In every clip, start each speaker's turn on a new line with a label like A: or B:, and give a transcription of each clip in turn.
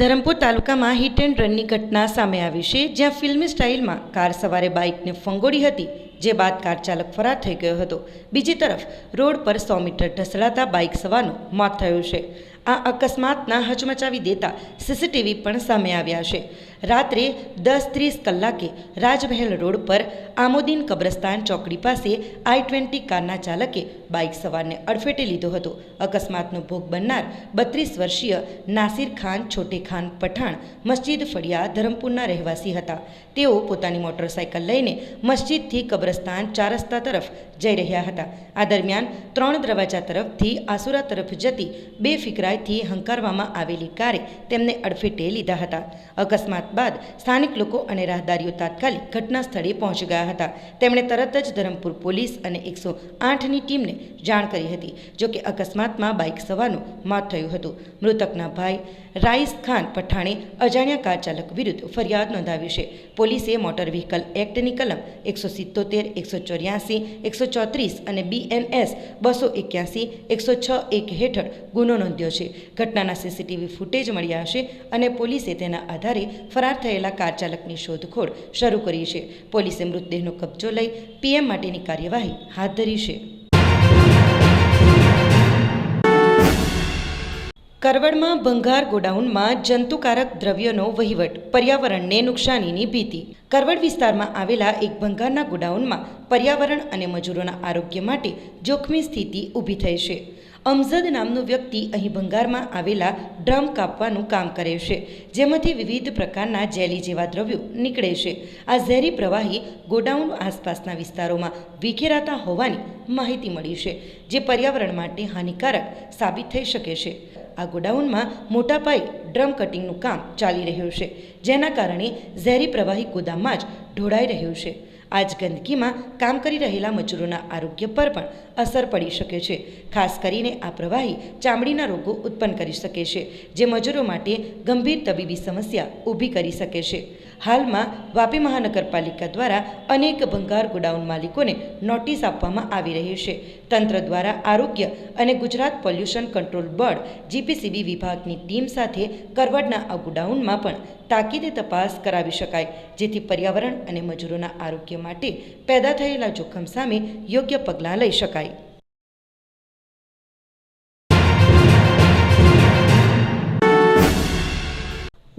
A: ધરમપુર તાલુકામાં hit and રનની ઘટના સામે આવી છે, જ્યાં ફિલ્મી સ્ટાઇલમાં કાર સવારે બાઇકને ફંગોળી હતી, જે બાદ કાર ચાલક ફરાર થઈ ગયો હતો. બીજી તરફ, રોડ પર સો મીટર ઢસડાતા બાઇક સવારનું મોત થયું છે. આ અકસ્માતના હચમચાવી દેતા સીસીટીવી પણ સામે આવ્યા છે. રાત્રે દસ ત્રીસ કલાકે રાજમહેલ રોડ પર આમોદીન કબ્રસ્તાન ચોકડી પાસે આઈ ટ્વેન્ટી કારના ચાલકે બાઇક સવારને અડફેટે લીધો હતો. અકસ્માતનો ભોગ બનનાર બત્રીસ વર્ષીય નાસિર ખાન છોટે ખાન પઠાણ મસ્જિદ ફળિયા ધરમપુરના રહેવાસી હતા. તેઓ પોતાની મોટરસાયકલ લઈને મસ્જિદથી કબ્રસ્તાન ચાર રસ્તા તરફ જઈ રહ્યા હતા. આ દરમિયાન ત્રણ દરવાજા તરફથી આસુરા તરફ જતી બે ફિકરાઈથી હંકારવામાં આવેલી કારે તેમને અડફેટે લીધા હતા. અકસ્માત બાદ સ્થાનિક લોકો અને રાહદારીઓ તાત્કાલિક ઘટના સ્થળે પહોંચી ગયા હતા. તેમણે તરત જ ધરમપુર પોલીસ અને એકસો આઠની ટીમને જાણ કરી હતી જોકે અકસ્માતમાં બાઇક સવારનું મોત થયું હતું. મૃતકના ભાઈ રાઈસ ખાન પઠાણે અજાણ્યા કાર ચાલક વિરુદ્ધ ફરિયાદ નોંધાવી છે. પોલીસે મોટર વ્હીકલ એક્ટની કલમ એકસો સિત્તોતેર, એકસો ચોર્યાસી, એકસો ચોત્રીસ અને બીએનએસ બસો એક્યાસી, એકસો છ એક હેઠળ ગુનો નોંધ્યો છે. ઘટનાના સીસીટીવી ફૂટેજ મળ્યા હશે અને પોલીસે તેના આધારે ફરાર થયેલા કાર ચાલકની શોધખોળ શરૂ કરી છે. પોલીસે મૃતદેહનો કબજો લઈ પીએમ માટેની કાર્યવાહી હાથ ધરી છે. કરવડમાં ભંગાર ગોડાઉનમાં જંતુકારક દ્રવ્યોનો વહીવટ, પર્યાવરણને નુકસાનીની ભીતિ. કરવડ વિસ્તારમાં આવેલા એક ભંગારના ગોડાઉનમાં પર્યાવરણ અને મજૂરોના આરોગ્ય માટે જોખમી સ્થિતિ ઊભી થઈ છે. અમઝદ નામનો વ્યક્તિ અહીં ભંગારમાં આવેલા ડ્રમ કાપવાનું કામ કરે છે, જેમાંથી વિવિધ પ્રકારના જેલી જેવા દ્રવ્યો નીકળે છે. આ ઝેરી પ્રવાહી ગોડાઉન આસપાસના વિસ્તારોમાં વિખેરાતા હોવાની માહિતી મળી છે, જે પર્યાવરણ માટે હાનિકારક સાબિત થઈ શકે છે. આ ગોડાઉનમાં મોટા પાયે ડ્રમ કટિંગનું કામ ચાલી રહ્યું છે, જેના કારણે ઝેરી પ્રવાહી ગોદામમાં જ ઢોળાઈ રહ્યું છે. આ જ ગંદકીમાં કામ કરી રહેલા મજૂરોના આરોગ્ય પર પણ અસર પડી શકે છે. ખાસ કરીને આ પ્રવાહી ચામડીના રોગો ઉત્પન્ન કરી શકે છે, જે મજૂરો માટે ગંભીર તબીબી સમસ્યા ઊભી કરી શકે છે. હાલમાં વાપી મહાનગરપાલિકા દ્વારા અનેક ભંગાર ગોડાઉન માલિકોને નોટિસ આપવામાં આવી રહી છે. તંત્ર દ્વારા આરોગ્ય અને Gujarat pollution control board, GPCB વિભાગની ટીમ સાથે કરવડના આ ગોડાઉનમાં પણ તાકીદે તપાસ કરાવી શકાય, જેથી પર્યાવરણ અને મજૂરોના આરોગ્ય માટે પેદા થયેલા જોખમ સામે યોગ્ય પગલાં લઈ શકાય.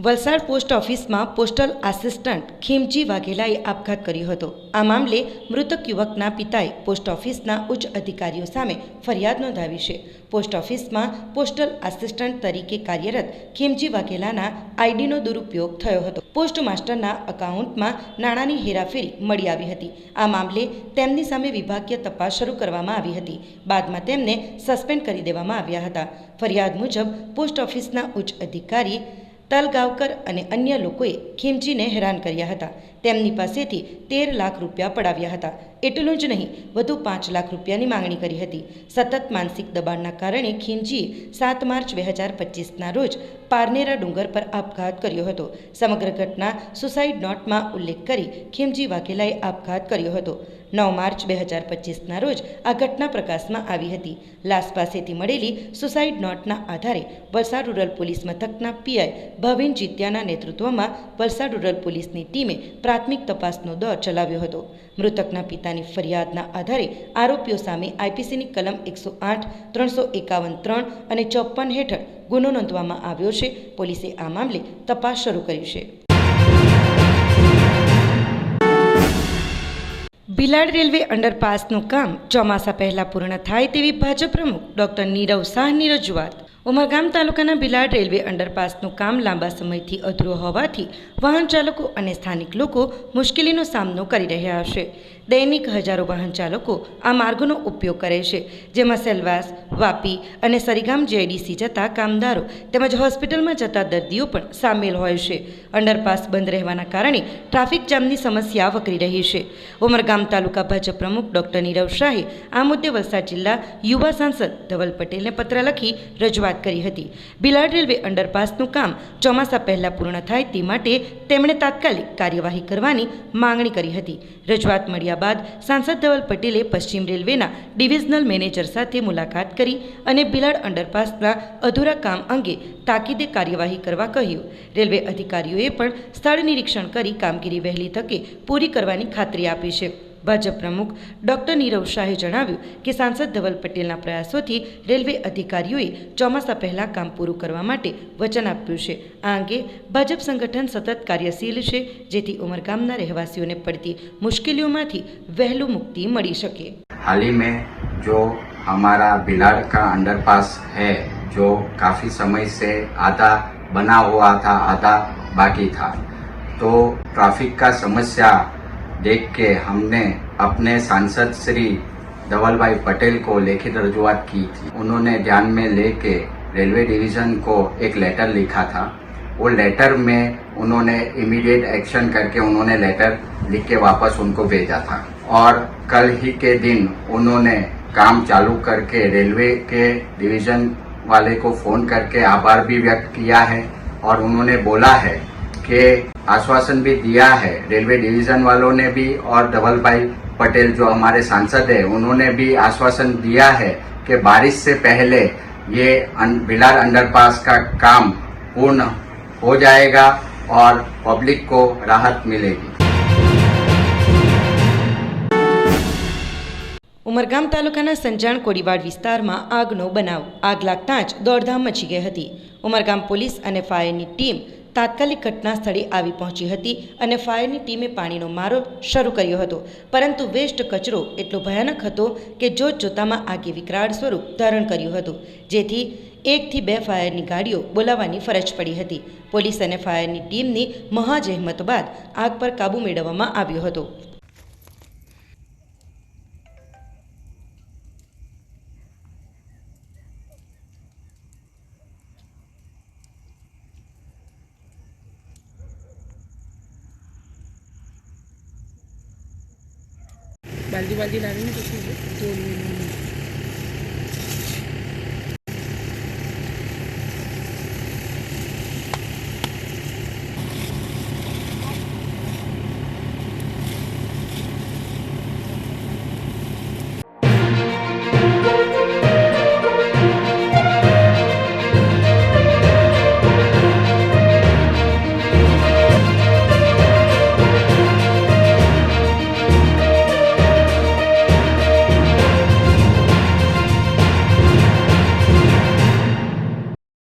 A: વલસાડ પોસ્ટ ઓફિસમાં પોસ્ટલ આસિસ્ટન્ટ ખીમજી વાઘેલાએ આપઘાત કર્યો હતો. આ મામલે મૃતક યુવકના પિતાએ પોસ્ટ ઓફિસના ઉચ્ચ અધિકારીઓ સામે ફરિયાદ નોંધાવી છે. પોસ્ટ ઓફિસમાં પોસ્ટલ આસિસ્ટન્ટ તરીકે કાર્યરત ખીમજી વાઘેલાના આઈડીનો દુરુપયોગ થયો હતો. પોસ્ટ માસ્ટરના અકાઉન્ટમાં નાણાંની હેરાફેરી મળી આવી હતી. આ મામલે તેમની સામે વિભાગીય તપાસ શરૂ કરવામાં આવી હતી. બાદમાં તેમને સસ્પેન્ડ કરી દેવામાં આવ્યા હતા. ફરિયાદ મુજબ, પોસ્ટ ઓફિસના ઉચ્ચ અધિકારી તલગાવકર અને અન્ય લોકોએ ખીમજીને હેરાન કર્યા હતા. તેમની પાસેથી તેર લાખ રૂપિયા પડાવ્યા હતા. એટલું જ નહીં, વધુ પાંચ લાખ રૂપિયાની માંગણી કરી હતી. સતત માનસિક દબાણના કારણે ખીમજીએ સાત માર્ચ બે હજાર પચીસના રોજ પારનેરા ડુંગર પર આપઘાત કર્યો હતો. સમગ્ર ઘટના સુસાઇડ નોટમાં ઉલ્લેખ કરી ખીમજી વાઘેલાએ આપઘાત કર્યો હતો. નવ માર્ચ બે હજાર પચીસના રોજ આ ઘટના પ્રકાશમાં આવી હતી. લાશ પાસેથી મળેલી સુસાઇડ નોટના આધારે વલસાડ રૂરલ પોલીસ મથકના પીઆઈ ભાવિન જીત્યાના નેતૃત્વમાં વલસાડ રૂરલ પોલીસની ટીમે પ્રાથમિક તપાસનો દોર ચલાવ્યો હતો. મૃતકના પિતાની ફરિયાદના આધારે આરોપીઓ સામે આઈપીસીની કલમ એકસો આઠ, ત્રણસો એકાવન ત્રણ અને ચોપન હેઠળ ગુનો નોંધવામાં આવ્યો છે. પોલીસે આ મામલે તપાસ શરૂ કરી છે. ભિલાડ રેલવે અંડરપાસનું કામ ચોમાસા પહેલાં પૂર્ણ થાય તેવી ભાજપ પ્રમુખ ડોક્ટર નીરવ શાહની રજૂઆત. ઉમરગામ તાલુકાના ભિલાડ રેલવે અંડરપાસનું કામ લાંબા સમયથી અધૂરું હોવાથી વાહન ચાલકો અને સ્થાનિક લોકો મુશ્કેલીનો સામનો કરી રહ્યા હશે. દૈનિક હજારો વાહન ચાલકો આ માર્ગનો ઉપયોગ કરે છે, જેમાં સેલવાસ, વાપી અને સરીગામ જેડીસી જતા કામદારો તેમજ હોસ્પિટલમાં જતા દર્દીઓ પણ સામેલ હોય છે. અંડરપાસ બંધ રહેવાના કારણે ટ્રાફિક જામની સમસ્યા વકરી રહી છે. ઉમરગામ તાલુકા ભાજપ પ્રમુખ ડોક્ટર નીરવ શાહે આ મુદ્દે વલસાડ જિલ્લા યુવા સાંસદ ધવલ પટેલને પત્ર લખી રજૂઆત કરી હતી. બિલાડ રેલવે અંડરપાસનું કામ ચોમાસા પહેલાં પૂર્ણ થાય તે માટે તેમણે તાત્કાલિક કાર્યવાહી કરવાની માંગણી કરી હતી. રજૂઆત મળ્યા બાદ સાંસદ ધવલ પટેલે પશ્ચિમ રેલવેના ડિવિઝનલ મેનેજર સાથે મુલાકાત કરી અને બિલાડ અંડરપાસના અધૂરા કામ અંગે તાકીદે કાર્યવાહી કરવા કહ્યું. રેલવે અધિકારીઓએ પણ સ્થળ નિરીક્ષણ કરી કામગીરી વહેલી તકે પૂરી કરવાની ખાતરી આપી છે. ભાજપ પ્રમુખ ડોક્ટર નીરવ શાહે જણાવ્યું કે સાંસદ ધવલ પટેલના પ્રયાસોથી રેલવે અધિકારીઓએ ચોમાસા પહેલાં કામ પૂરું કરવા માટે વચન આપ્યું છે આ અંગે ભાજપ સંગઠન સતત કાર્યશીલ છે જેથી ઉમરગામના રહેવાસીઓને પડતી મુશ્કેલીઓમાંથી વહેલું મુક્તિ મળી શકે
B: हाल ही में जो हमारा बिलाड़ का अंडरपास है जो काफी समय से आधा बना हुआ था आधा बाकी था तो ट्रैफिक का समस्या देख के हमने अपने सांसद श्री धवल भाई पटेल को लिखित रजुआत की थी। उन्होंने ध्यान में लेके रेलवे डिवीज़न को एक लेटर लिखा था। वो लेटर में उन्होंने इमीडिएट एक्शन करके उन्होंने लेटर लिख के वापस उनको भेजा था। और कल ही के दिन उन्होंने काम चालू करके रेलवे के डिवीज़न वाले को फ़ोन करके आभार भी व्यक्त किया है और उन्होंने बोला है कि आश्वासन भी दिया है रेलवे डिवीजन वालों ने भी और धवल भाई पटेल जो हमारे सांसद है उन्होंने भी आश्वासन दिया है कि बारिश से पहले ये अन- बिलार अंडरपास का काम पूर्ण हो जाएगा और पब्लिक को राहत मिलेगी
A: ઉમરગામ તાલુકાના સંજાણ કોડીવાડ વિસ્તારમાં આગનો બનાવ આગ લાગતાં જ દોડધામ મચી ગઈ હતી ઉમરગામ પોલીસ અને ફાયરની ટીમ તાત્કાલિક ઘટના સ્થળે આવી પહોંચી હતી અને ફાયરની ટીમે પાણીનો મારો શરૂ કર્યો હતો. પરંતુ વેસ્ટ કચરો એટલો ભયાનક હતો કે જોત જોતામાં આગે વિકરાળ સ્વરૂપ ધારણ કર્યું હતું, જેથી એકથી બે ફાયરની ગાડીઓ બોલાવવાની ફરજ પડી હતી. પોલીસ અને ફાયરની ટીમની મહાજહેમત બાદ આગ પર કાબૂ મેળવવામાં આવ્યો હતો.
C: जल्दी जल्दी लाने में कुछ जो